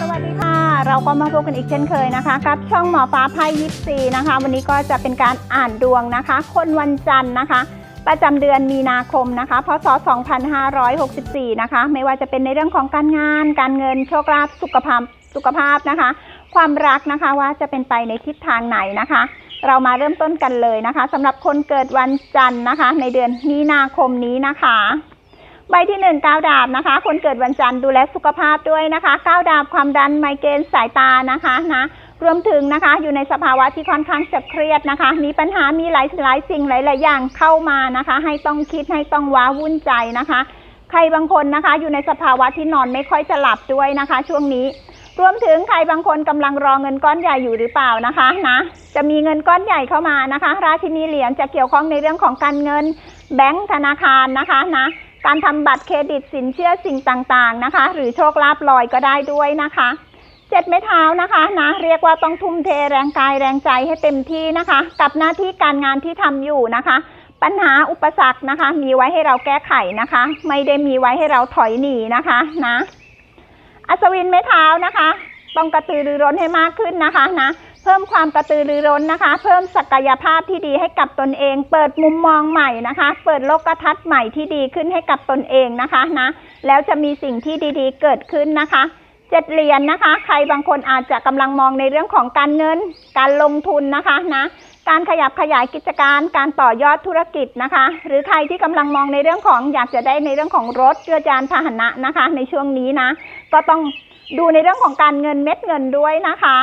สวัสดีค่ะ เราก็มาพบกันอีกเช่นเคยนะคะ กับช่องหมอฟ้าไพ่ยิปซีนะคะ วันนี้ก็จะเป็นการอ่านดวงนะคะ คนวันจันทร์นะคะ ประจำเดือนมีนาคมนะคะ พศ 2564 นะคะ ไม่ว่าจะเป็นในเรื่องของการงาน การเงิน โชคลาภ สุขภาพ สุขภาพนะคะ ความรักนะคะว่าจะเป็นไปในทิศทางไหนนะคะเรามาเริ่มต้นกันเลยนะคะสำหรับคนเกิดวันจันทร์นะคะ ในเดือนมีนาคมนี้นะคะ ใบที่หนึ่งก้าวดาบนะคะ คนเกิดวันจันทร์ดูแลสุขภาพด้วยนะคะก้าวดาบความดันไมเกรนสายตานะคะนะรวมถึงนะคะอยู่ในสภาวะที่ค่อนข้างจะเครียดนะคะ มีปัญหามีหลายหลายสิ่งหลายๆอย่างเข้ามานะคะ ให้ต้องคิดให้ต้องว้าวุ่นใจนะคะ ใครบางคนนะคะ อยู่ในสภาวะที่นอนไม่ค่อยจะหลับด้วยนะคะ ช่วงนี้ รวมถึงใครบางคนกำลังรอเงินก้อนใหญ่อยู่หรือเปล่านะคะนะจะมีเงินก้อนใหญ่เข้ามานะคะ ราชินีเหรียญจะเกี่ยวข้องในเรื่องของการเงินแบงก์ธนาคารนะคะนะ การทำบัตรเครดิตสินเชื่อสิ่งต่างๆนะคะ หรือโชคลาภลอยก็ได้ด้วยนะคะเจ็ดไม้เท้านะคะนะเรียกว่าต้องทุ่มเทแรงกายแรงใจให้เต็มที่นะคะ กับหน้าที่การงานที่ทำอยู่นะคะ ปัญหาอุปสรรคนะคะ มีไว้ให้เราแก้ไขนะคะ ไม่ได้มีไว้ให้เราถอยหนีนะคะนะอัศวินไม้เท้านะคะ ต้องกระตือรือร้นให้มากขึ้นนะคะนะ พิ่มความกระตือรือร้นนะคะ เพิ่มศักยภาพที่ดีให้กับตนเอง เปิดมุมมองใหม่นะคะ เปิดโลกทัศน์ใหม่ที่ดีขึ้นให้กับตนเองนะคะนะแล้วจะมีสิ่งที่ดีๆ เกิดขึ้นนะคะเจ็ดเหรียญนะคะ ใครบางคนอาจจะกำลังมองในเรื่องของการเงิน การลงทุนนะคะนะการขยับขยายกิจการ การต่อยอดธุรกิจนะคะ หรือใครที่กำลังมองในเรื่องของอยากจะได้ในเรื่องของรถเรือยานพาหนะนะคะ ในช่วงนี้นะ ก็ต้องดูในเรื่องของการเงินเม็ดเงินด้วยนะคะ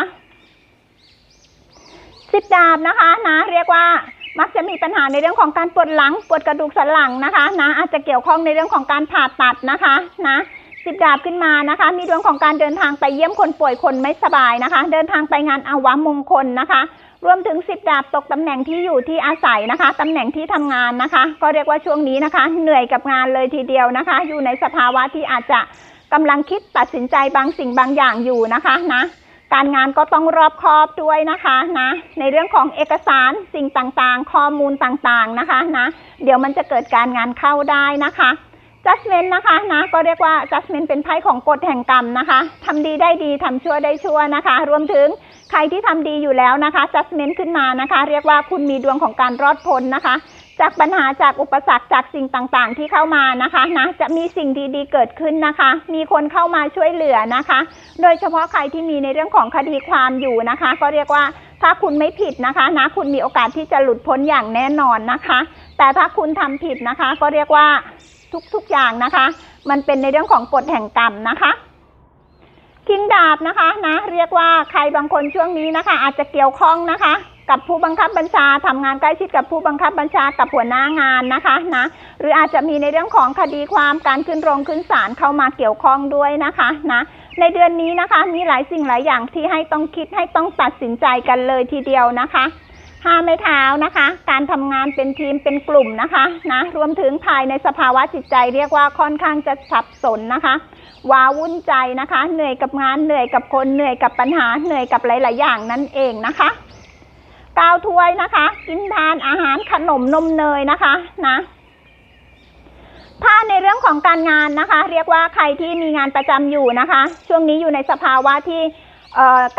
สิบดาบนะคะนะเรียกว่ามักจะมีปัญหาในเรื่องของการปวดหลังปวดกระดูกสันหลังนะคะนะอาจจะเกี่ยวข้องในเรื่องของการผ่าตัดนะคะนะสิบดาบขึ้นมานะคะ มีดวงของการเดินทางไปเยี่ยมคนป่วยคนไม่สบายนะคะ เดินทางไปงานอาวมงคลนะคะ รวมถึงสิบดาบตกตำแหน่งที่อยู่ที่อาศัยนะคะตำแหน่งที่ทำงานนะคะ ก็เรียกว่าช่วงนี้นะคะ เหนื่อยกับงานเลยทีเดียวนะคะ อยู่ในสภาวะที่อาจจะกำลังคิดตัดสินใจบางสิ่งบางอย่างอยู่นะคะนะ การงานก็ต้องรอบคอบด้วยนะคะนะ ในเรื่องของเอกสารสิ่งต่างๆ ข้อมูลต่างๆนะคะนะ เดี๋ยวมันจะเกิดการงานเข้าได้นะคะ judgment นะคะนะก็เรียกว่า judgment เป็นไพ่ของกฎแห่งกรรมนะคะทำดีได้ดีทำชั่วได้ชั่วนะคะ รวมถึงใครที่ทำดีอยู่แล้วนะคะ judgment ขึ้นมานะคะ เรียกว่าคุณมีดวงของการรอดพ้นนะคะ จากปัญหาจากอุปสรรคจากสิ่งต่างๆ ที่เข้ามานะคะนะจะมีสิ่งดีๆเกิดขึ้นนะคะ มีคนเข้ามาช่วยเหลือนะคะ โดยเฉพาะใครที่มีในเรื่องของคดีความอยู่นะคะ ก็เรียกว่าถ้าคุณไม่ผิดนะคะนะคุณมีโอกาสที่จะหลุดพ้นอย่างแน่นอนนะคะ แต่ถ้าคุณทำผิดนะคะ ก็เรียกว่าทุกๆอย่างนะคะ มันเป็นในเรื่องของกฎแห่งกรรมนะคะคิงดาบนะคะนะเรียกว่าใครบางคนช่วงนี้นะคะ อาจจะเกี่ยวข้องนะคะ กับผู้บังคับบัญชาทำงานใกล้ชิดกับผู้บังคับบัญชากับหัวหน้างานนะคะนะหรืออาจจะมีในเรื่องของคดีความการขึ้นโรงขึ้นศาลเข้ามาเกี่ยวข้องด้วยนะคะนะในเดือนนี้นะคะมีหลายสิ่งหลายอย่างที่ให้ต้องคิดให้ต้องตัดสินใจกันเลยทีเดียวนะคะห้าไม้เท้านะคะ การทำงานเป็นทีมเป็นกลุ่มนะคะนะรวมถึงภายในสภาวะจิตใจเรียกว่าค่อนข้างจะสับสนนะคะว้าวุ่นใจนะคะ เหนื่อยกับงานเหนื่อยกับคนเหนื่อยกับปัญหาเหนื่อยกับหลาย ๆ อย่างนั่นเองนะคะ กาวถ้วยนะคะ กินทานอาหารขนมนมเนยนะคะนะถ้าในเรื่องของการงานนะคะ เรียกว่าใครที่มีงานประจำอยู่นะคะ ช่วงนี้อยู่ในสภาวะที่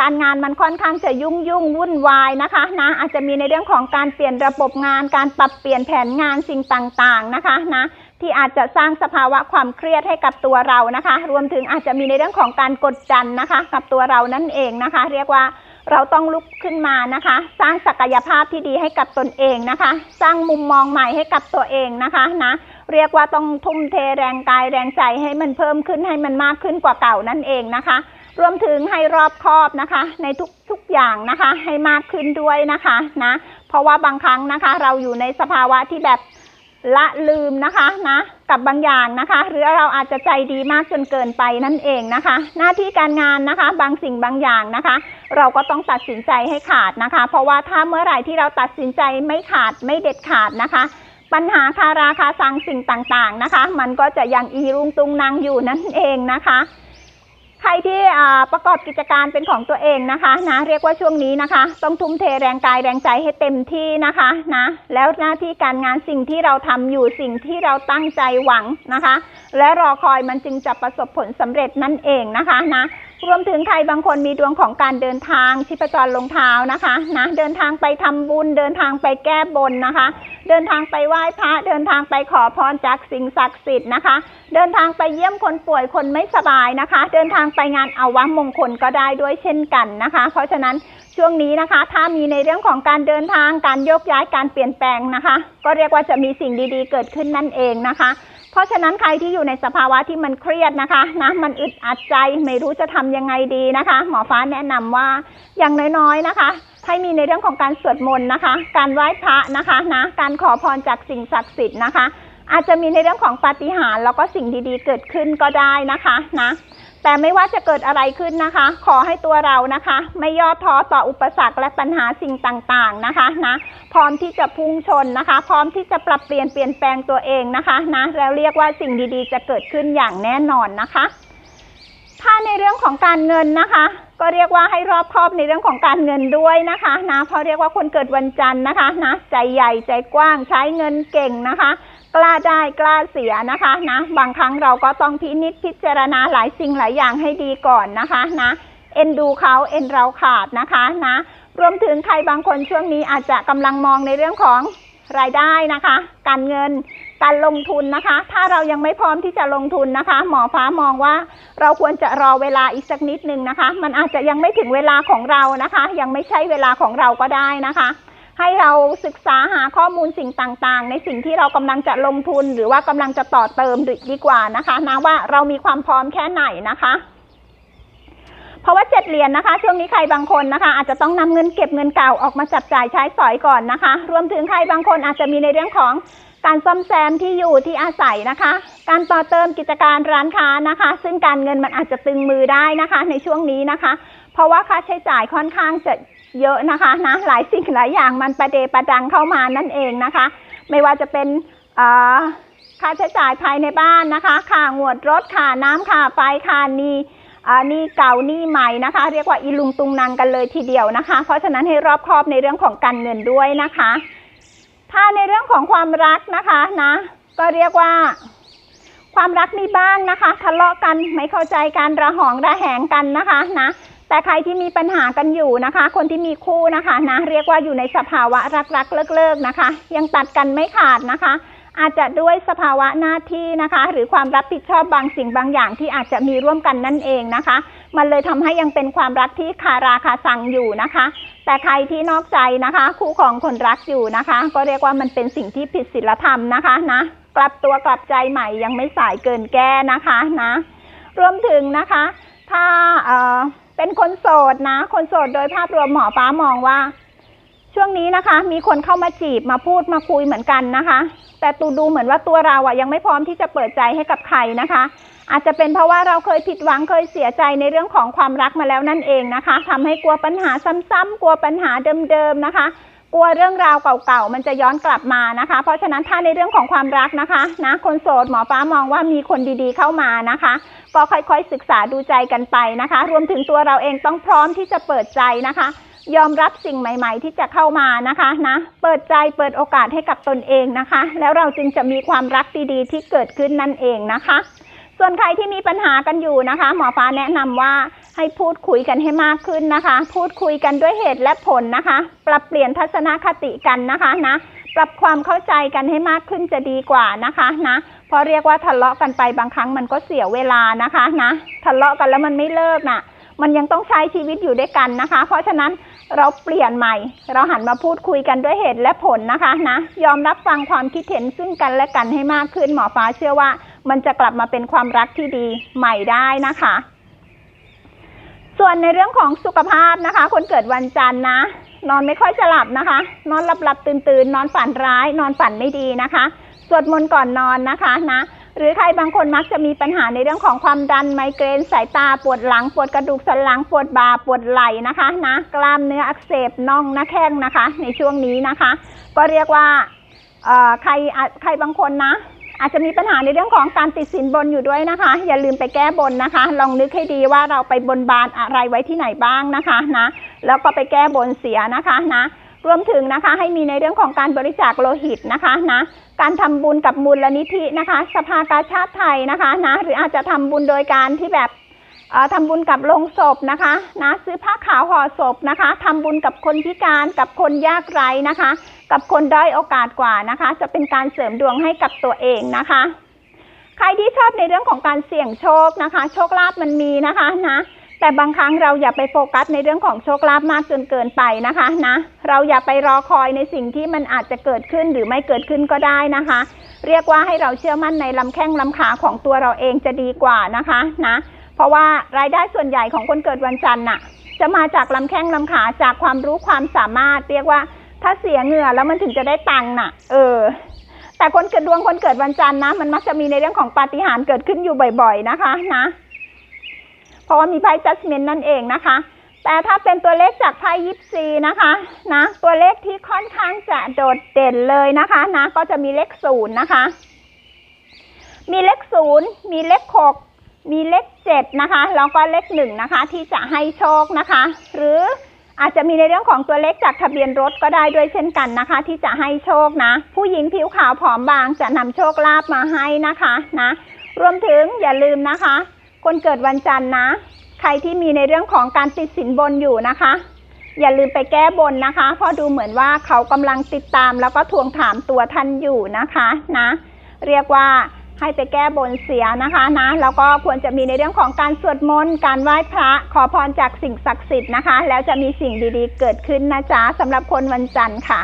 การงานมันค่อนข้างจะยุ่งยุ่งวุ่นวายนะคะนะอาจจะมีในเรื่องของการเปลี่ยนระบบงาน การปรับเปลี่ยนแผนงานสิ่งต่างๆนะคะนะที่อาจจะสร้างสภาวะความเครียดให้กับตัวเรานะคะ รวมถึงอาจจะมีในเรื่องของการกดดันนะคะ กับตัวเรานั่นเองนะคะ เรียกว่า เราต้องลุกขึ้นมานะคะ สร้างศักยภาพที่ดีให้กับตนเองนะคะ สร้างมุมมองใหม่ให้กับตัวเองนะคะนะเรียกว่าต้องทุ่มเทแรงกายแรงใจให้มันเพิ่มขึ้นให้มันมากขึ้นกว่าเก่านั่นเองนะคะ รวมถึงให้รอบคอบนะคะ ในทุกทุกอย่างนะคะ ให้มากขึ้นด้วยนะคะนะเพราะว่าบางครั้งนะคะ เราอยู่ในสภาวะที่แบบ ละลืมนะคะนะกับบางอย่างนะคะ หรือเราอาจจะใจดีมากจนเกินไปนั่นเองนะคะ หน้าที่การงานนะคะ บางสิ่งบางอย่างนะคะ เราก็ต้องตัดสินใจให้ขาดนะคะ เพราะว่าถ้าเมื่อไหร่ที่เราตัดสินใจไม่ขาดไม่เด็ดขาดนะคะ ปัญหาคาราคาซังสิ่งต่างๆนะคะ มันก็จะยังอีรุงตุงนางอยู่นั่นเองนะคะ ใครที่ประกอบกิจการเป็นของตัวเองนะคะนะเรียกว่าช่วงนี้นะคะ ต้องทุ่มเทแรงกายแรงใจให้เต็มที่นะคะนะแล้วหน้าที่การงานสิ่งที่เราทำอยู่สิ่งที่เราตั้งใจหวังนะคะ และรอคอยมันจึงจะประสบผลสำเร็จนั่นเองนะคะนะ รวมถึงใครบางคนมีดวงของการเดินทางชิปจรลงเท้านะคะนะเดินทางไปทำบุญ เดินทางไปแก้บนนะคะ เดินทางไปไหว้พระเดินทางไปขอพรจากสิ่งศักดิ์สิทธิ์นะคะ เดินทางไปเยี่ยมคนป่วยคนไม่สบายนะคะ เดินทางไปงานอาวะมงคลก็ได้ด้วยเช่นกันนะคะ เพราะฉะนั้นช่วงนี้นะคะ ถ้ามีในเรื่องของการเดินทางการโยกย้ายการเปลี่ยนแปลงนะคะ ก็เรียกว่าจะมีสิ่งดีๆ เกิดขึ้นนั่นเองนะคะ เพราะฉะนั้นใครที่อยู่ในสภาวะที่มันเครียดนะคะนะมันอึดอัดใจไม่รู้จะทำยังไงดีนะคะ หมอฟ้าแนะนำว่าอย่างน้อยๆนะคะ ให้มีในเรื่องของการสวดมนต์นะคะ การไหว้พระนะคะนะการขอพรจากสิ่งศักดิ์สิทธิ์นะคะ อาจจะมีในเรื่องของปาฏิหาริย์แล้วก็สิ่งดีๆ เกิดขึ้นก็ได้นะคะนะ แต่ไม่ว่าจะเกิดอะไรขึ้นนะคะ ขอให้ตัวเรานะคะ ไม่ย่อท้อต่ออุปสรรคและปัญหาสิ่งต่างๆนะคะนะ พร้อมที่จะพุ่งชนนะคะ พร้อมที่จะปรับเปลี่ยนเปลี่ยนแปลงตัวเองนะคะนะแล้วเรียกว่าสิ่งดีๆ จะเกิดขึ้นอย่างแน่นอนนะคะ ถ้าในเรื่องของการเงินนะคะ ก็เรียกว่าให้รอบคอบในเรื่องของการเงินด้วยนะคะนะเพราะเรียกว่าคนเกิดวันจันทร์นะคะนะใจใหญ่ใจกว้างใช้เงินเก่งนะคะ กล้าได้กล้าเสียนะคะนะบางครั้งเราก็ต้องพินิจพิจารณาหลายสิ่งหลายอย่างให้ดีก่อนนะคะนะเอ็นดูเขาเอ็นเราขาดนะคะนะ รวมถึงใครบางคนช่วงนี้อาจจะกำลังมองในเรื่องของรายได้นะคะ การเงินการลงทุนนะคะ ถ้าเรายังไม่พร้อมที่จะลงทุนนะคะ หมอฟ้ามองว่าเราควรจะรอเวลาอีกสักนิดนึงนะคะ มันอาจจะยังไม่ถึงเวลาของเรานะคะ ยังไม่ใช่เวลาของเราก็ได้นะคะ ให้เราศึกษาหาข้อมูลสิ่งต่างๆ ในสิ่งที่เรากำลังจะลงทุน หรือว่ากำลังจะต่อเติมดีกว่านะคะนะว่าเรามีความพร้อมแค่ไหนนะคะเพราะว่าเจ็ดเหรียญนะคะ ช่วงนี้ใครบางคนนะคะ อาจจะต้องนำเงินเก็บเงินเก่าออกมาจับจ่ายใช้สอยก่อนนะคะ รวมถึงใครบางคนอาจจะมีในเรื่องของการซ่อมแซมที่อยู่ที่อาศัยนะคะ การต่อเติมกิจการร้านค้านะคะ ซึ่งการเงินมันอาจจะตึงมือได้นะคะ ในช่วงนี้นะคะ เพราะว่าค่าใช้จ่ายค่อนข้างจะ เยอะนะคะนะหลายสิ่งหลายอย่างมันประเดประดังเข้ามานั่นเองนะคะ ไม่ว่าจะเป็นค่าใช้จ่ายภายในบ้านนะคะค่างวดรถค่าน้ำค่าไฟค่านี่นี่เก่านี่ใหม่นะคะ เรียกว่าอีลุงตุงนางกันเลยทีเดียวนะคะ เพราะฉะนั้นให้รอบคอบในเรื่องของการเงินด้วยนะคะ ถ้าในเรื่องของความรักนะคะนะ ก็เรียกว่า ความรักมีบ้างนะคะ ทะเลาะกันไม่เข้าใจกันระหองระแหงกันนะคะนะ แต่ใครที่มีปัญหากันอยู่นะคะ คนที่มีคู่นะคะนะเรียกว่าอยู่ในสภาวะรักๆเลิกๆนะคะ ยังตัดกันไม่ขาดนะคะ อาจจะด้วยสภาวะหน้าที่นะคะ หรือความรับผิดชอบบางสิ่งบางอย่างที่อาจจะมีร่วมกันนั่นเองนะคะ มันเลยทำให้ยังเป็นความรักที่คาราคาซังอยู่นะคะ แต่ใครที่นอกใจนะคะ คู่ของคนรักอยู่นะคะ ก็เรียกว่ามันเป็นสิ่งที่ผิดศีลธรรมนะคะนะกลับตัวกลับใจใหม่ยังไม่สายเกินแก้นะคะนะรวมถึงนะคะ ถ้าเอ่อ เป็นคนโสดนะ คนโสดโดยภาพรวมหมอป้ามองว่า ช่วงนี้นะคะ มีคนเข้ามาจีบมาพูดมาคุยเหมือนกันนะคะ แต่ตูดูเหมือนว่าตัวเราอะยังไม่พร้อมที่จะเปิดใจให้กับใครนะคะ อาจจะเป็นเพราะว่าเราเคยผิดหวังเคยเสียใจในเรื่องของความรักมาแล้วนั่นเองนะคะทำให้กลัวปัญหาซ้ำๆกลัวปัญหาเดิมๆนะคะ กลัวเรื่องราวเก่าๆ มันจะย้อนกลับมานะคะ เพราะฉะนั้นถ้าในเรื่องของความรักนะคะนะคนโสดหมอฟ้ามองว่ามีคนดีๆเข้ามานะคะ ก็ค่อยๆศึกษาดูใจกันไปนะคะ รวมถึงตัวเราเองต้องพร้อมที่จะเปิดใจนะคะ ยอมรับสิ่งใหม่ ๆ ที่จะเข้ามานะคะนะเปิดใจเปิดโอกาสให้กับตนเองนะคะ แล้วเราจึงจะมีความรักดีๆ ที่เกิดขึ้นนั่นเองนะคะ ส่วนใครที่มีปัญหากันอยู่นะคะ หมอฟ้าแนะนำว่า ให้พูดคุยกันให้มากขึ้นนะคะ พูดคุยกันด้วยเหตุและผลนะคะ ปรับเปลี่ยนทัศนคติกันนะคะนะ ปรับความเข้าใจกันให้มากขึ้นจะดีกว่านะคะนะเพราะเรียกว่าทะเลาะกันไปบางครั้งมันก็เสียเวลานะคะนะทะเลาะกันแล้วมันไม่เลิกน่ะ มันยังต้องใช้ชีวิตอยู่ด้วยกันนะคะ เพราะฉะนั้นเราเปลี่ยนใหม่ เราหันมาพูดคุยกันด้วยเหตุและผลนะคะนะยอมรับฟังความคิดเห็นซึ่งกันและกันให้มากขึ้นหมอฟ้าเชื่อว่า มันจะกลับมาเป็นความรักที่ดีใหม่ได้นะคะ ส่วนในเรื่องของสุขภาพนะคะ คนเกิดวันจันทร์นะ นอนไม่ค่อยจะหลับนะคะ นอนหลับหลับตื่นตื่นนอนฝันร้าย นอนฝันไม่ดีนะคะ สวดมนต์ก่อนนอนนะคะนะ หรือใครบางคนมักจะมีปัญหาในเรื่องของความดันไมเกรนสายตาปวดหลัง ปวดกระดูกสันหลังปวดบ่าปวดไหล่นะคะนะกล้ามเนื้ออักเสบน่องหน้าแข้งนะคะ ในช่วงนี้นะคะ ก็เรียกว่าใครใครบางคนนะ อาจจะมีปัญหาในเรื่องของการติดสินบนอยู่ด้วยนะคะ อย่าลืมไปแก้บนนะคะ ลองนึกให้ดีว่าเราไปบนบานอะไรไว้ที่ไหนบ้างนะคะนะแล้วก็ไปแก้บนเสียนะคะนะรวมถึงนะคะให้มีในเรื่องของการบริจาคโลหิตนะคะนะการทำบุญกับมูลนิธินะคะ สภากาชาติไทยนะคะนะหรืออาจจะทำบุญโดยการที่แบบ ทำบุญกับโรงศพนะคะนะซื้อผ้าขาวห่อศพนะคะทำบุญกับคนพิการกับคนยากไร้นะคะ กับคนด้อยโอกาสกว่านะคะ จะเป็นการเสริมดวงให้กับตัวเองนะคะ ใครที่ชอบในเรื่องของการเสี่ยงโชคนะคะ โชคลาภมันมีนะคะนะแต่บางครั้งเราอย่าไปโฟกัสในเรื่องของโชคลาภมากจนเกินไปนะคะนะ เราอย่าไปรอคอยในสิ่งที่มันอาจจะเกิดขึ้นหรือไม่เกิดขึ้นก็ได้นะคะ เรียกว่าให้เราเชื่อมั่นในลำแข้งลำขาของตัวเราเองจะดีกว่านะคะนะ เพราะว่ารายได้ส่วนใหญ่ของคนเกิดวันจันทร์น่ะ จะมาจากลำแข้งลำขาจากความรู้ความสามารถ เรียกว่าถ้าเสียเหงื่อแล้วมันถึงจะได้ตังค์น่ะ เออ แต่คนเกิดดวงคนเกิดวันจันทร์นะ มันมักจะมีในเรื่องของปาฏิหาริย์เกิดขึ้นอยู่บ่อยๆนะคะนะ เพราะว่ามีไพ่ judgment นั่นเองนะคะ แต่ถ้าเป็นตัวเลขจากไพ่ยิปซีนะคะนะ ตัวเลขที่ค่อนข้างจะโดดเด่นเลยนะคะนะ ก็จะมีเลขศูนย์นะคะ มีเลขศูนย์มีเลขหก มีเลขเจ็ดนะคะแล้วก็เลขหนึ่งนะคะที่จะให้โชคนะคะ หรืออาจจะมีในเรื่องของตัวเลขจากทะเบียนรถก็ได้ด้วยเช่นกันนะคะ ที่จะให้โชคนะ ผู้หญิงผิวขาวผอมบางจะนำโชคลาภมาให้นะคะนะรวมถึงอย่าลืมนะคะ คนเกิดวันจันทร์นะ ใครที่มีในเรื่องของการติดสินบนอยู่นะคะ อย่าลืมไปแก้บนนะคะ เพราะดูเหมือนว่าเขากำลังติดตามแล้วก็ทวงถามตัวท่านอยู่นะคะนะ เรียกว่า ให้ไปแก้บนเสียนะคะนะแล้วก็ควรจะมีในเรื่องของการสวดมนต์การไหว้พระ ขอพรจากสิ่งศักดิ์สิทธิ์นะคะ แล้วจะมีสิ่งดีๆ เกิดขึ้นนะจ๊ะสำหรับคนวันจันทร์ค่ะ